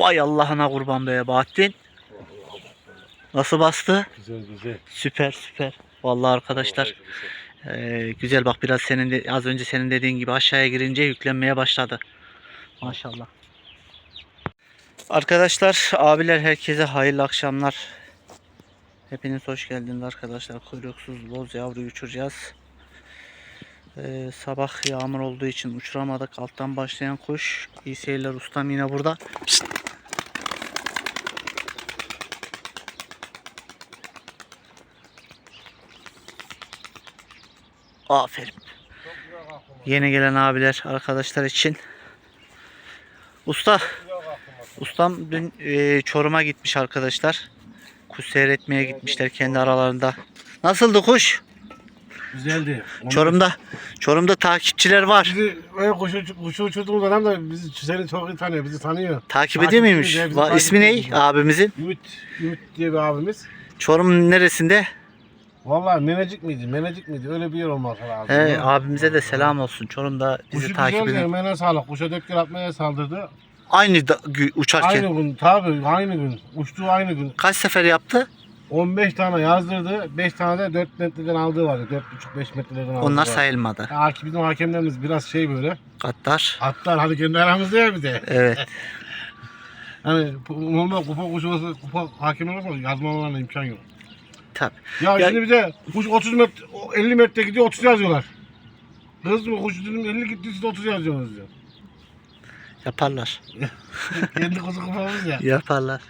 Vay Allah'ına kurban be Bahattin. Nasıl bastı? Güzel güzel. Süper süper. Vallahi arkadaşlar eee, güzel bak biraz senin de, az önce senin dediğin gibi aşağıya girince yüklenmeye başladı. Maşallah. Arkadaşlar, abiler herkese hayırlı akşamlar. Hepiniz hoş geldiniz arkadaşlar. Kuyruksuz boz yavru uçuracağız. Eee, sabah yağmur olduğu için uçuramadık. Alttan başlayan kuş. İyi seyirler ustam yine burada. Pişt. Aferin. Yeni gelen abiler, arkadaşlar için. Usta, ustam dün e, Çorum'a gitmiş arkadaşlar. Kuş seyretmeye gitmişler kendi aralarında. Nasıldı kuş? Güzeldi. Çorum'da Çorum'da takipçiler var. Bizi öyle kuşu, kuşu uçurduğumuz adam da bizi seni çok iyi tanıyor. Bizi tanıyor. Takip ediyor muymuş? Ya, Va- İsmi ne takip ediyor. abimizin? Ümit, Ümit diye bir abimiz. Çorum neresinde? Vallahi Menecik miydi? Menecik miydi? Öyle bir yer olması lazım. He, Ya. abimize de selam olsun. Çorum'da bizi Kuşu takip güzel edin. yemeğine sağlık. Kuşa dört kere atmaya saldırdı. Aynı da, gü- uçarken. Aynı gün tabi aynı gün. Uçtuğu aynı gün. Kaç sefer yaptı? 15 tane yazdırdı. 5 tane de 4 metreden aldığı vardı. 4,5-5 metreden aldığı Onlar vardı. sayılmadı. Ya, bizim hakemlerimiz biraz şey böyle. Katlar. Atlar hadi kendi aramızda ya bir de. Evet. Hani normal kupa kuşu olsa, kupa hakim olursa yazmalarına imkan yok. Tabii. Ya, Ya- şimdi bir de kuş 30 metre, 50 metre gidiyor 30 yazıyorlar. Kız mı kuş dedim 50 gitti siz de 30 yazıyorsunuz diyor. Yaparlar. Kendi kuzu kupamız ya. Yaparlar.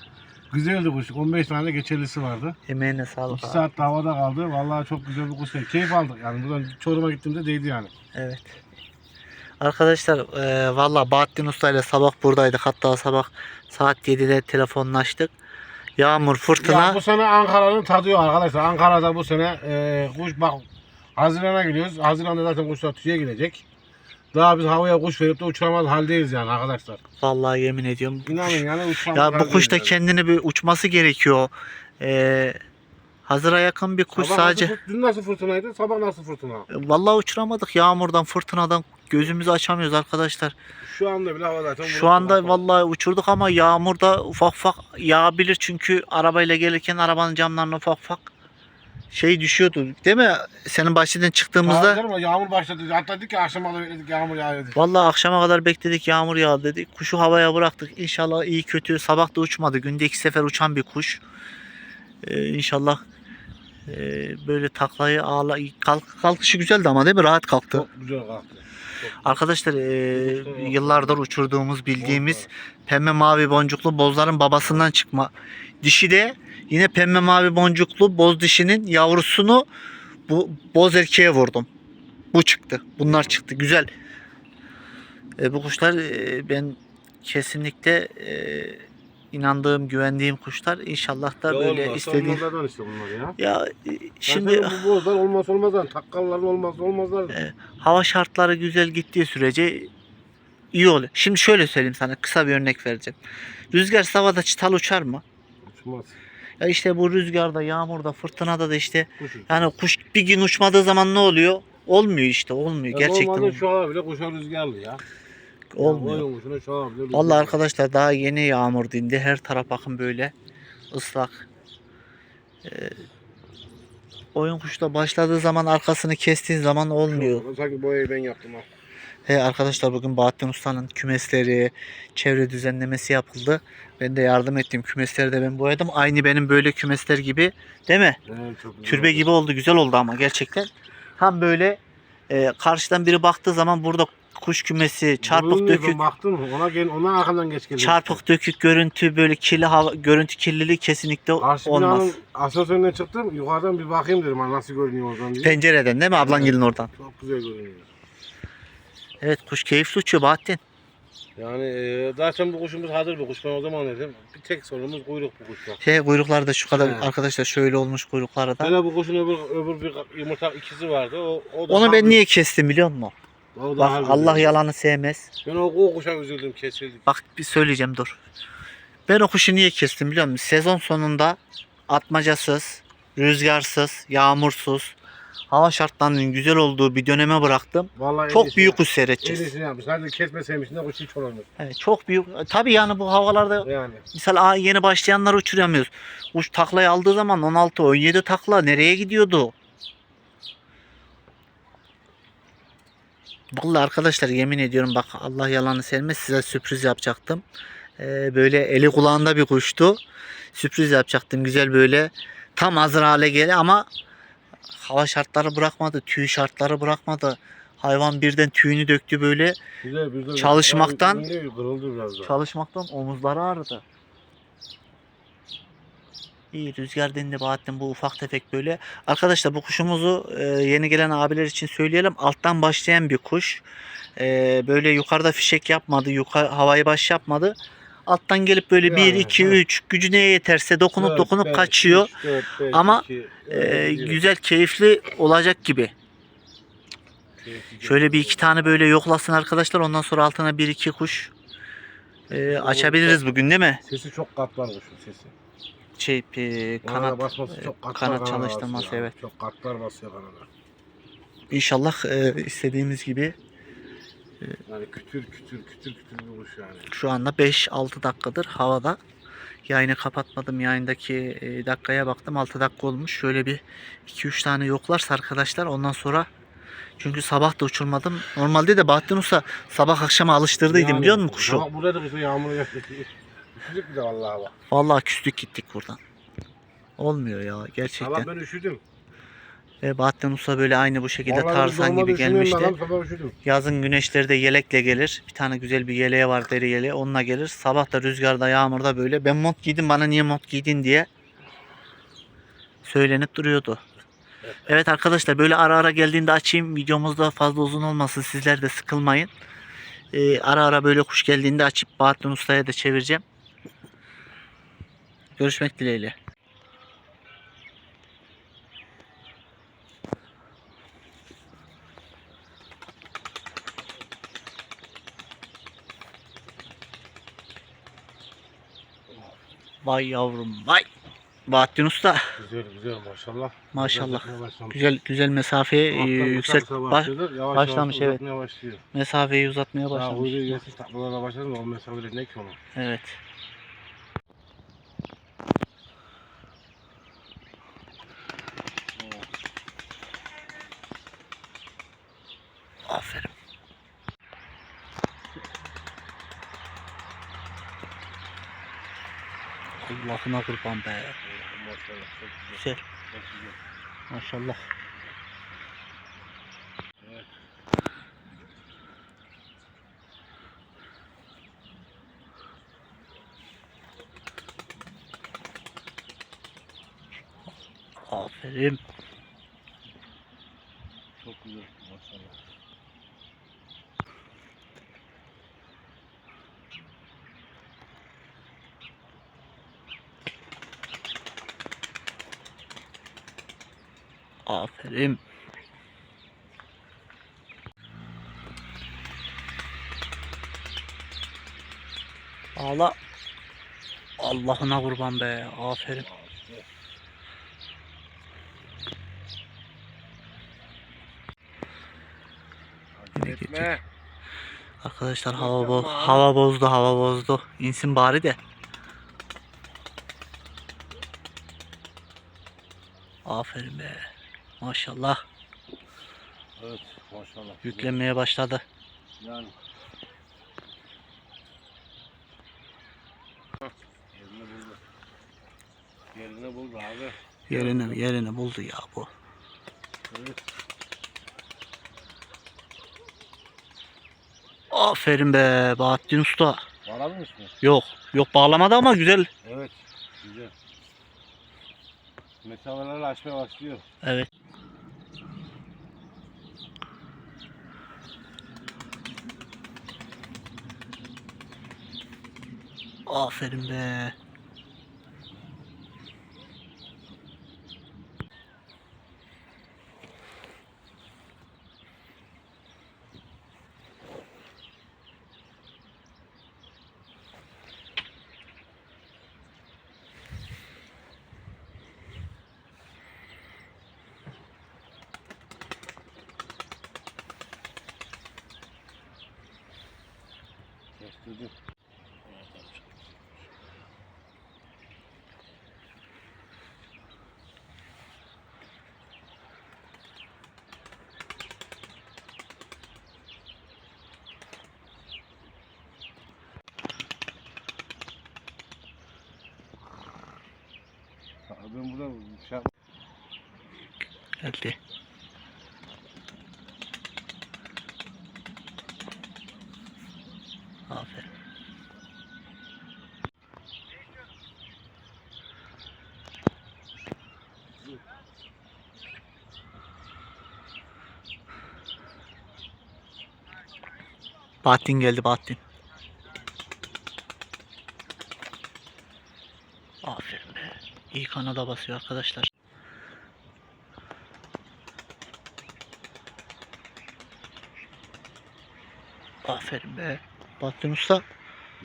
Güzeldi kuş. 15 tane geçerlisi vardı. Emeğine sağlık 2 abi. saat de havada kaldı. Vallahi çok güzel bir kuş. Keyif aldık yani. Buradan Çorum'a gittiğimde değdi yani. Evet. Arkadaşlar e, valla Bahattin Usta ile sabah buradaydık. Hatta sabah saat 7'de telefonlaştık. Yağmur, fırtına. Ya bu sene Ankara'nın tadı yok arkadaşlar. Ankara'da bu sene e, kuş bak Haziran'a gidiyoruz. Haziran'da zaten kuşlar tüye gidecek. Daha biz havaya kuş verip de uçuramaz haldeyiz yani arkadaşlar. Vallahi yemin ediyorum. İnanın yani uçuramaz Ya bu kuş da kendini bir uçması gerekiyor. E, hazıra yakın bir kuş Sabah sadece. Nasıl, dün nasıl fırtınaydı? Sabah nasıl fırtına? Vallahi uçuramadık yağmurdan, fırtınadan. Gözümüzü açamıyoruz arkadaşlar. Şu anda bile hava zaten Şu anda vallahi uçurduk ama yağmurda ufak ufak yağabilir çünkü arabayla gelirken arabanın camlarına ufak ufak şey düşüyordu. Değil mi? Senin bahçeden çıktığımızda Ama yağmur başladı. Hatta dedik ki akşama da bekledik yağmur yağıyor dedik. vallahi akşama kadar bekledik yağmur yağdı dedik. Kuşu havaya bıraktık. İnşallah iyi kötü sabah da uçmadı. Günde iki sefer uçan bir kuş. Ee, inşallah e, böyle taklayı ağla kalk, kalkışı güzeldi ama değil mi? Rahat kalktı. Çok güzel kalktı. Arkadaşlar e, yıllardır uçurduğumuz bildiğimiz pembe mavi boncuklu bozların babasından çıkma. Dişi de yine pembe mavi boncuklu boz dişinin yavrusunu bu boz erkeğe vurdum. Bu çıktı. Bunlar çıktı. Güzel. E, bu kuşlar e, ben kesinlikle e, inandığım, güvendiğim kuşlar. İnşallah da böyle istediğim. Olmazlardan işte bunlar ya. Ya e, Şimdi bu bozlar olmaz olmazlar. Takkalların olmaz olmazlar. hava şartları güzel gittiği sürece iyi oluyor. Şimdi şöyle söyleyeyim sana kısa bir örnek vereceğim. Rüzgar havada çıtal uçar mı? Uçmaz. Ya işte bu rüzgarda, yağmurda, fırtınada da işte Kuş. yani kuş bir gün uçmadığı zaman ne oluyor? Olmuyor işte, olmuyor. Gerçekten Normalde olmuyor. şu hava bile kuşa rüzgarlı ya. Olmuyor. Vallahi arkadaşlar daha yeni yağmur dindi. Her taraf bakın böyle ıslak. Ee, oyun kuşu da başladığı zaman arkasını kestiğin zaman olmuyor. Sanki boyayı ben yaptım ha. He arkadaşlar bugün Bahattin Usta'nın kümesleri, çevre düzenlemesi yapıldı. Ben de yardım ettim. Kümesleri de ben boyadım. Aynı benim böyle kümesler gibi. Değil mi? Evet, çok Türbe oldu. gibi oldu. Güzel oldu ama gerçekten. Tam böyle e, karşıdan biri baktığı zaman burada kuş kümesi, çarpık ben dökük, Baktım ona gel ona arkadan geç geldi. çarpık dökük görüntü böyle kirli hava, görüntü kirliliği kesinlikle Karşı olmaz. binanın asansörüne çıktım. Yukarıdan bir bakayım dedim ha nasıl görünüyor oradan diye. Pencereden değil mi ablan gelin oradan? Çok güzel görünüyor. Evet kuş keyifli uçuyor Bahattin. Yani e, zaten bu kuşumuz hazır bir kuş. Ben o zaman dedim. Bir tek sorunumuz kuyruk bu kuşta. Şey kuyruklar da şu kadar He. arkadaşlar şöyle olmuş kuyrukları da. Hele bu kuşun öbür, öbür bir yumurta ikizi vardı. O, o da Onu ben niye kestim biliyor musun? O da Bak harbi Allah değil. yalanı sevmez. Ben o, o kuşa üzüldüm kesildi. Bak bir söyleyeceğim dur. Ben o kuşu niye kestim biliyor musun? Sezon sonunda atmacasız, rüzgarsız, yağmursuz, hava şartlarının güzel olduğu bir döneme bıraktım. Vallahi en Çok büyük kuş En seyredeceğiz. iyisini yapmış. Sadece kesmeseymiş de kuş hiç olamaz. Evet, çok büyük. Tabii yani bu havalarda Yani. misal yeni başlayanlar uçuramıyoruz. Kuş taklayı aldığı zaman 16 17 takla nereye gidiyordu? Vallahi arkadaşlar yemin ediyorum bak Allah yalanı sevmez size sürpriz yapacaktım. Ee, böyle eli kulağında bir kuştu. Sürpriz yapacaktım güzel böyle tam hazır hale gele ama hava şartları bırakmadı, tüy şartları bırakmadı. Hayvan birden tüyünü döktü böyle. Güzel, güzel. Çalışmaktan- Kırıldı biraz. Çalışmaktan omuzları ağrıdı. İyi rüzgar dindi Bahattin bu ufak tefek böyle. Arkadaşlar bu kuşumuzu e, yeni gelen abiler için söyleyelim. Alttan başlayan bir kuş. E, böyle yukarıda fişek yapmadı. Yukarı, havayı baş yapmadı. Alttan gelip böyle 1, Yani, 2, evet. 3 gücü neye yeterse dokunup Dört, dokunup beş, kaçıyor. üç, dört, beş, Ama, iki, E, öyle gidiyor. güzel keyifli olacak gibi. Keyifli Şöyle bir iki tane böyle yoklasın arkadaşlar. Ondan sonra altına bir iki kuş e, açabiliriz bugün değil mi? Sesi çok katlar kuşun sesi. Şey e, Kanat kanat basması çok katlar kanat çalıştırması, evet. Çok katlar basıyor kanada. İnşallah e, istediğimiz gibi Yani kütür kütür kütür kütür bir kuş yani. şu anda 5-6 dakikadır havada. Yayını kapatmadım. Yayındaki e, dakikaya baktım. 6 dakika olmuş. Şöyle bir 2-3 tane yoklarsa arkadaşlar ondan sonra çünkü sabah da uçurmadım. Normalde de Bahattin Usta sabah akşama alıştırdıydım Yani, biliyor musun kuşu? Ama burada da kuşu yağmur Üşüdük bir de vallahi bak. Vallahi küstük gittik buradan. Olmuyor ya gerçekten. Sabah ben üşüdüm. Ve Bahattin Usta böyle aynı bu şekilde Vallahi tarzan gibi gelmişti. adam, Sabah üşüdüm. Yazın güneşleri de yelekle gelir. Bir tane güzel bir yeleği var deri yeleği. Onunla gelir. Sabah da rüzgarda yağmurda böyle. Ben mont giydim bana niye mont giydin diye söylenip duruyordu. Evet arkadaşlar böyle ara ara geldiğinde açayım. Videomuz da fazla uzun olmasın. Sizler de sıkılmayın. Ee, ara ara böyle kuş geldiğinde açıp Bahattin Usta'ya da çevireceğim. Görüşmek dileğiyle. Vay yavrum vay. Bahattin Usta Güzel güzel maşallah. maşallah. Başlamış. Güzel güzel mesafeyi e, kısa baş, yavaş başlamış, yavaş evet. başlıyor. mesafeyi uzatmaya başlamış. başladı mı o mesafede ne ki onu? Evet. Aferin. Allah'ına kurban be. Güzel. Maşallah. Evet. Aferin. Çok güzel maşallah. Aferin. Ağla. Allah'ına kurban be. Aferin. Etme. Arkadaşlar hava bo hava bozdu, hava bozdu. İnsin bari de. Aferin be. Maşallah. Evet maşallah. Yüklenmeye başladı. Yani. Yerini buldu. Yerini buldu abi. Yerini yerini buldu ya bu. Evet. Aferin be Bahattin Usta. Bağladın mı? Yok. Yok bağlamadı ama güzel. Evet. Güzel. Mesafeleri açmaya başlıyor. Evet. Aferin be. Geldi. Aferin. Bahattin geldi Bahattin. Aferin be. İyi kanada basıyor arkadaşlar. Aferin be. Bahattin Usta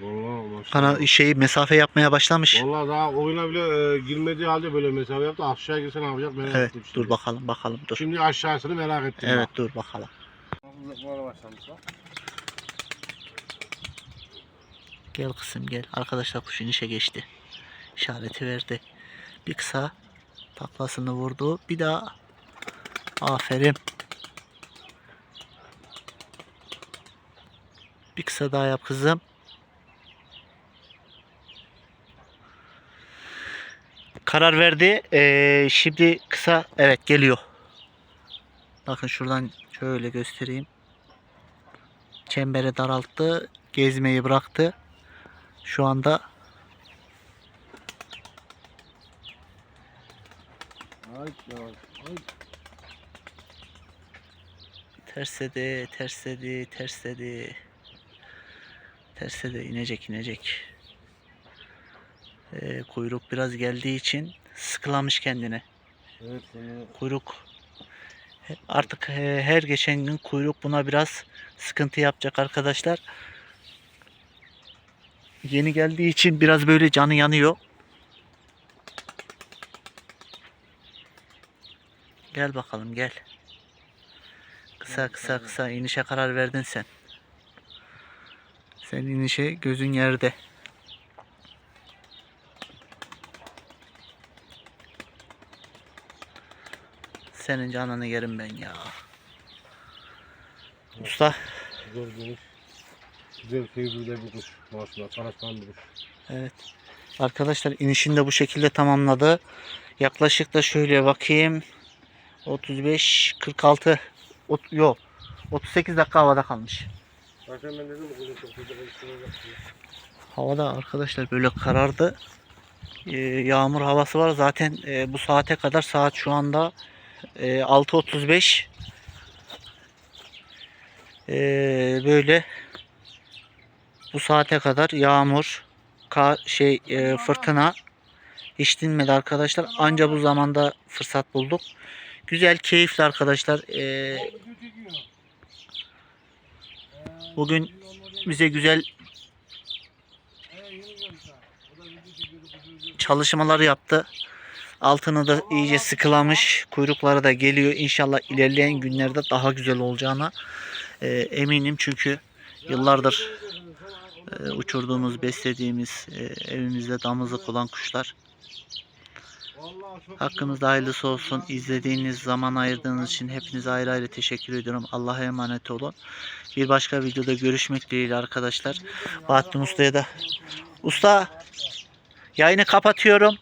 Vallahi şeyi mesafe yapmaya başlamış. Vallahi daha oyuna bile e, girmediği halde böyle mesafe yaptı. Aşağı girse ne yapacak merak Evet ettim dur şimdi. bakalım bakalım dur. Şimdi aşağısını merak ettim. Evet dur bakalım. Gel kızım gel. Arkadaşlar kuş inişe geçti. İşareti verdi. Bir kısa taklasını vurdu. Bir daha. Aferin. Bir kısa daha yap kızım. Karar verdi. Ee, şimdi kısa evet geliyor. Bakın şuradan şöyle göstereyim. Çembere daralttı. Gezmeyi bıraktı. Şu anda Ay, ay. tersledi, tersledi, tersledi. Tersledi inecek inecek. Ee, kuyruk biraz geldiği için sıkılamış kendine. Evet, seni Kuyruk artık he- her geçen gün kuyruk buna biraz sıkıntı yapacak arkadaşlar. Yeni geldiği için biraz böyle canı yanıyor. Gel bakalım gel. Kısa kısa kısa inişe karar verdin sen. Sen inişe gözün yerde. Senin canını yerim ben ya. Usta güzel geniş. Güzel keyifli bir kuş. Maşallah, karaslan bir kuş. Evet. Arkadaşlar inişini de bu şekilde tamamladı. Yaklaşık da şöyle bakayım. 35 46 ot, yok. 38 dakika havada kalmış. Zaten ben. Havada arkadaşlar böyle karardı. Ee, yağmur havası var. Zaten e, bu saate kadar saat şu anda e, 6.35. Ee, böyle bu saate kadar yağmur, kar, şey e, fırtına hiç dinmedi arkadaşlar. Anca bu zamanda fırsat bulduk. Güzel, keyifli arkadaşlar. Ee, bugün bize güzel çalışmalar yaptı. Altını da iyice sıkılamış. Kuyrukları da geliyor. İnşallah ilerleyen günlerde daha güzel olacağına e, eminim. Çünkü yıllardır e, uçurduğumuz, beslediğimiz, e, evimizde damızlık olan kuşlar. Hakkınızda hayırlısı olsun. İzlediğiniz zaman ayırdığınız için hepinize ayrı ayrı teşekkür ediyorum. Allah'a emanet olun. Bir başka videoda görüşmek dileğiyle arkadaşlar. Bahattin Usta'ya da. Usta yayını kapatıyorum.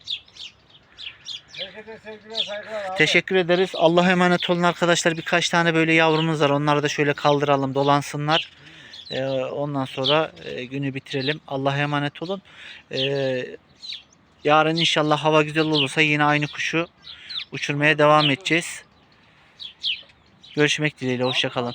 Teşekkür ederiz. Allah'a emanet olun arkadaşlar. Birkaç tane böyle yavrumuz var. Onları da şöyle kaldıralım, dolansınlar. Ee, ondan sonra e, günü bitirelim. Allah'a emanet olun. Ee, yarın inşallah hava güzel olursa yine aynı kuşu uçurmaya devam edeceğiz. Görüşmek dileğiyle. Hoşçakalın.